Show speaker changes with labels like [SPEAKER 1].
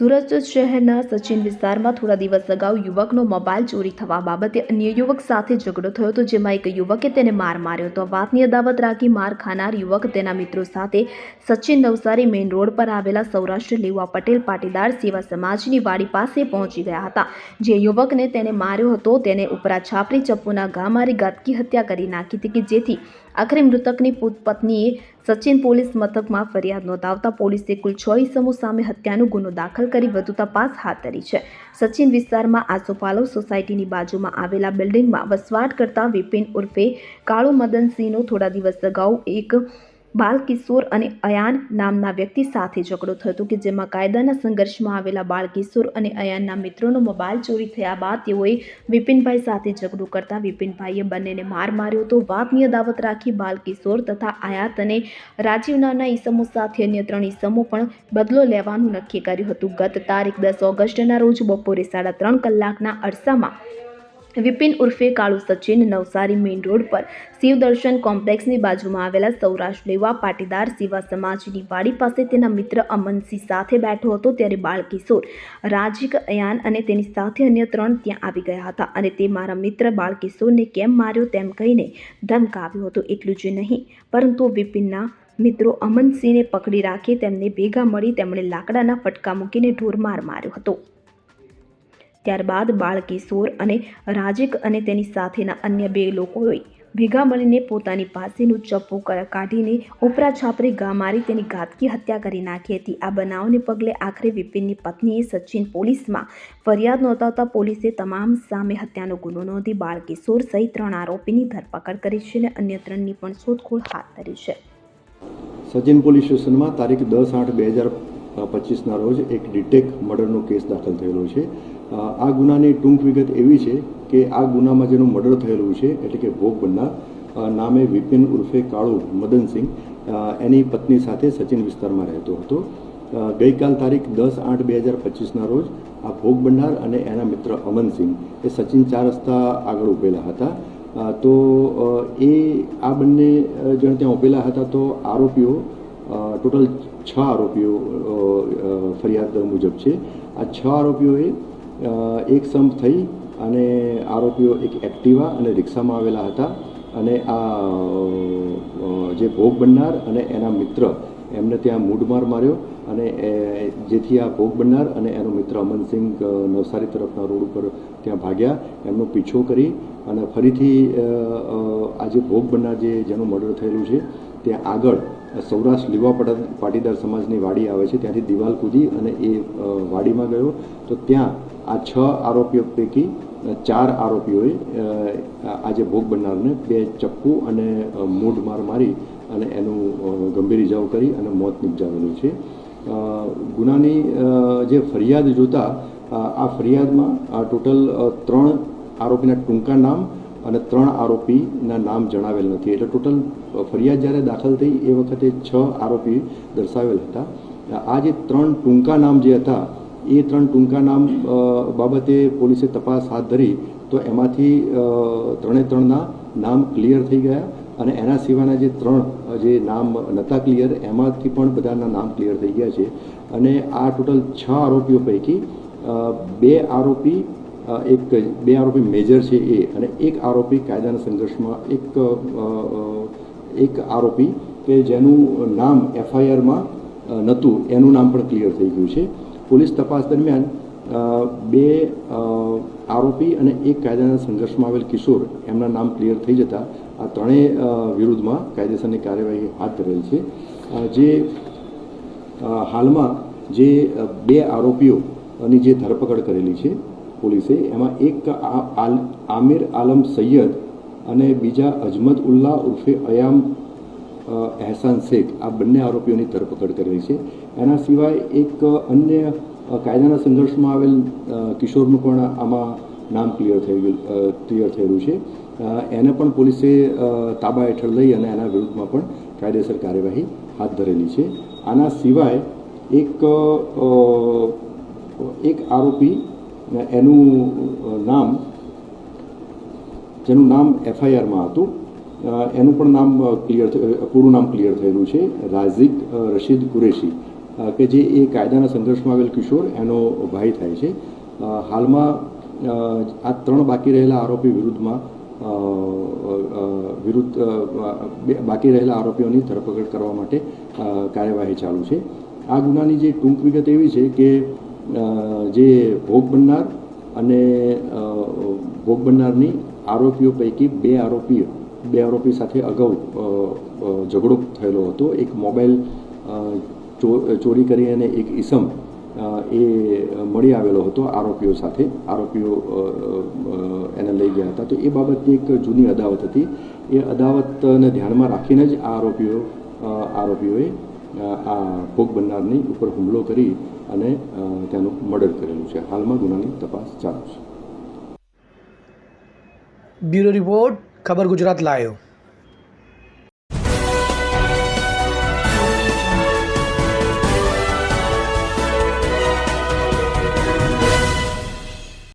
[SPEAKER 1] સુરત શહેરના સચિન વિસ્તારમાં થોડા દિવસ અગાઉ યુવકનો મોબાઈલ ચોરી થવા બાબતે અન્ય યુવક સાથે ઝઘડો થયો હતો, જેમાં એક યુવકે તેને માર માર્યો હતો. વાતની અદાવત રાખી માર ખાનાર યુવક તેના મિત્રો સાથે સચિન નવસારી મેઇન રોડ પર આવેલા સૌરાષ્ટ્ર લેવા પટેલ પાટીદાર સેવા સમાજની વાડી પાસે પહોંચી ગયા હતા. જે યુવકને તેને માર્યો હતો, તેને ઉપરા છાપરી ચપ્પુના ઘા મારી ગાતકી હત્યા કરી નાખી હતી કે જેથી આખરે મૃતકની પુત પત્નીએ સચિન પોલીસ મથકમાં ફરિયાદ નોંધાવતા પોલીસે કુલ છ ઇસમો સામે હત્યાનો ગુનો દાખલ કરી વધુ તપાસ હાથ ધરી છે. સચિન વિસ્તારમાં આસોપાલવ સોસાયટીની બાજુમાં આવેલા બિલ્ડિંગમાં વસવાટ કરતા વિપિન ઉર્ફે કાળુ મદનસિંહનો થોડા દિવસ અગાઉ એક બાલકિશોર અને અયાન નામના વ્યક્તિ સાથે ઝઘડો થયો હતો કે જેમાં કાયદાના સંઘર્ષમાં આવેલા બાળકિશોર અને અયાનના મિત્રોનો મોબાઈલ ચોરી થયા બાદ તેઓએ વિપિનભાઈ સાથે ઝઘડો કરતા વિપિનભાઈએ બંનેને માર માર્યો હતો. વાતની અદાવત રાખી બાલકિશોર તથા આયાત અને રાજીવ નામના ઈસમો સાથે અન્ય ત્રણ ઈસમો પણ બદલો લેવાનું નક્કી કર્યું હતું. ગત તારીખ દસ ઓગસ્ટના રોજ બપોરે સાડા ત્રણ કલાકના અરસામાં વિપિન ઉર્ફે કાળુ સચિન નવસારી મેઇન રોડ પર શિવ દર્શન બાજુમાં આવેલા સૌરાષ્ટ્ર લેવા પાટીદાર સેવા સમાજની વાડી પાસે તેના મિત્ર અમનસિંહ સાથે બેઠો હતો ત્યારે બાળકિશોર રાજીક અયાન અને તેની સાથે અન્ય ત્રણ ત્યાં આવી ગયા હતા અને તે મારા મિત્ર બાળકિશોરને કેમ માર્યો તેમ કહીને ધમકાવ્યો હતો. એટલું જ નહીં, પરંતુ વિપિનના મિત્રો અમનસિંહને પકડી રાખી તેમને ભેગા મળી તેમણે લાકડાના ફટકા મૂકીને ઢોરમાર માર્યો હતો. ત્યારબાદ બાળકિશોર અને રાજીક અને તેની સાથેના અન્ય બે લોકોએ ભેગા મળીને પોતાની પાસેનું ચપ્પુ કાઢીને ઉપરા છાપરે ગા મારી તેની ઘાતકી હત્યા કરી નાખી હતી. આ બનાવને પગલે આખરે વિપિનની પત્નીએ સચિન પોલીસમાં ફરિયાદ નોંધાવતા પોલીસે તમામ સામે હત્યાનો ગુનો નોંધી બાળકિશોર સહિત ત્રણ આરોપીની ધરપકડ કરી છે અને અન્ય ત્રણની પણ શોધખોળ હાથ ધરી છે.
[SPEAKER 2] સચિન પોલીસ સ્ટેશનમાં તારીખ દસ આઠ બે હજાર પચીસના રોજ એક ડિટેક મર્ડરનો કેસ દાખલ થયેલો છે. આ ગુનાની ટૂંક વિગત એવી છે કે આ ગુનામાં જેનું મર્ડર થયેલું છે, એટલે કે ભોગ બનનાર નામે વિપિન ઉર્ફે કાળુ મદનસિંહ એની પત્ની સાથે સચિન વિસ્તારમાં રહેતો હતો. ગઈકાલ તારીખ દસ આઠ બે હજાર પચીસના રોજ આ ભોગ બનનાર અને એના મિત્ર અમનસિંહ એ સચિન ચાર રસ્તા આગળ ઉભેલા હતા. તો એ, આ બંને જણ ત્યાં ઉભેલા હતા તો આરોપીઓ ટોટલ છ આરોપીઓ ફરિયાદ મુજબ છે. આ છ આરોપીઓએ એક સંપ થઈ અને આરોપીઓ એક એક્ટિવા અને રિક્ષામાં આવેલા હતા અને આ જે ભોગ બનનાર અને એના મિત્ર, એમને ત્યાં મૂઢમાર માર્યો અને જેથી આ ભોગ બનનાર અને એનો મિત્ર અમનસિંહ નવસારી તરફના રોડ ઉપર ત્યાં ભાગ્યા. એમનો પીછો કરી અને ફરીથી આ જે ભોગ બનનાર જે, જેનું મર્ડર થયેલું છે ત્યાં આગળ સૌરાષ્ટ્ર લીવા પટા- પાટીદાર સમાજની વાડી આવે છે, ત્યાંથી દિવાલ કૂદી અને એ વાડીમાં ગયો. તો ત્યાં આ છ આરોપીઓ પૈકી ચાર આરોપીઓએ આજે ભોગ બનનારને બે ચપ્પુ અને મૂઢ માર મારી અને એનું ગંભીર ઇજાઓ કરી અને મોત નિપજાવેલું છે. ગુનાની જે ફરિયાદ જોતા આ ફરિયાદમાં ટોટલ ત્રણ આરોપીના ટૂંકા નામ અને ત્રણ આરોપીના નામ જણાવેલ નથી. એટલે ટોટલ ફરિયાદ જ્યારે દાખલ થઈ, એ વખતે છ આરોપી દર્શાવેલ હતા. આ જે ત્રણ ટૂંકા નામ જે હતા, એ ત્રણ ટૂંકા નામ બાબતે પોલીસે તપાસ હાથ ધરી તો એમાંથી ત્રણે ત્રણના નામ ક્લિયર થઈ ગયા અને એના સિવાયના જે ત્રણ જે નામ નહોતા ક્લિયર, એમાંથી પણ બધાના નામ ક્લિયર થઈ ગયા છે. અને આ ટોટલ છ આરોપીઓ પૈકી બે આરોપી એક બે આરોપી મેજર છે એ, અને એક આરોપી કાયદાના સંઘર્ષમાં, એક એક આરોપી કે જેનું નામ એફઆઈઆરમાં નહોતું, એનું નામ પણ ક્લિયર થઈ ગયું છે. પોલીસ તપાસ દરમિયાન બે આરોપી અને એક કાયદાના સંઘર્ષમાં આવેલ કિશોર, એમના નામ ક્લિયર થઈ જતા, આ ત્રણેય વિરુદ્ધમાં કાયદેસરની કાર્યવાહી હાથ ધરેલ છે. જે હાલમાં જે બે આરોપીઓની જે ધરપકડ કરેલી છે પોલીસે એમાં એક આમિર આલમ સૈયદ અને બીજા અજમત ઉલ્લા ઉર્ફે અયામ એહસાન શેખ આ બંને આરોપીઓની ધરપકડ કરેલી છે. એના સિવાય એક અન્ય કાયદાના સંઘર્ષમાં આવેલ કિશોરનું પણ આમાં નામ ક્લિયર થઈ ગયું ક્લિયર થયેલું છે. એને પણ પોલીસે તાબા હેઠળ લઈ અને એના વિરુદ્ધમાં પણ કાયદેસર કાર્યવાહી હાથ ધરેલી છે. આના સિવાય એક એક આરોપી એનું નામ, જેનું નામ એફઆઈઆરમાં હતું એનું પણ નામ ક્લિયર પૂરું નામ ક્લિયર થયેલું છે રાઝિક રશીદ કુરેશી કે જે એ કાયદાના સંઘર્ષમાં આવેલ કિશોર, એનો ભાઈ થાય છે. હાલમાં આ ત્રણ બાકી રહેલા આરોપી વિરુદ્ધમાં વિરુદ્ધ બાકી રહેલા આરોપીઓની ધરપકડ કરવા માટે કાર્યવાહી ચાલુ છે. આ ગુનાની જે ટૂંક વિગત એવી છે કે જે ભોગ બનનાર અને ભોગ બનનારની આરોપીઓ પૈકી બે આરોપીઓ, બે આરોપી સાથે અગાઉ ઝઘડો થયેલો હતો. એક મોબાઈલ ચોરી કરી અને એક ઈસમ એ મળી આવેલો હતો આરોપીઓ સાથે. આરોપીઓ એને લઈ ગયા હતા. તો એ બાબતની એક જૂની અદાવત હતી. એ અદાવતને ધ્યાનમાં રાખીને જ આ આરોપીઓ આરોપીઓએ આ ભોગ બનનારની ઉપર હુમલો કરી અને તેનું મર્ડર કરેલું છે. હાલમાં ગુનાની તપાસ ચાલુ છે.
[SPEAKER 3] બ્યુરો રિપોર્ટ, ખબર ગુજરાત લાયો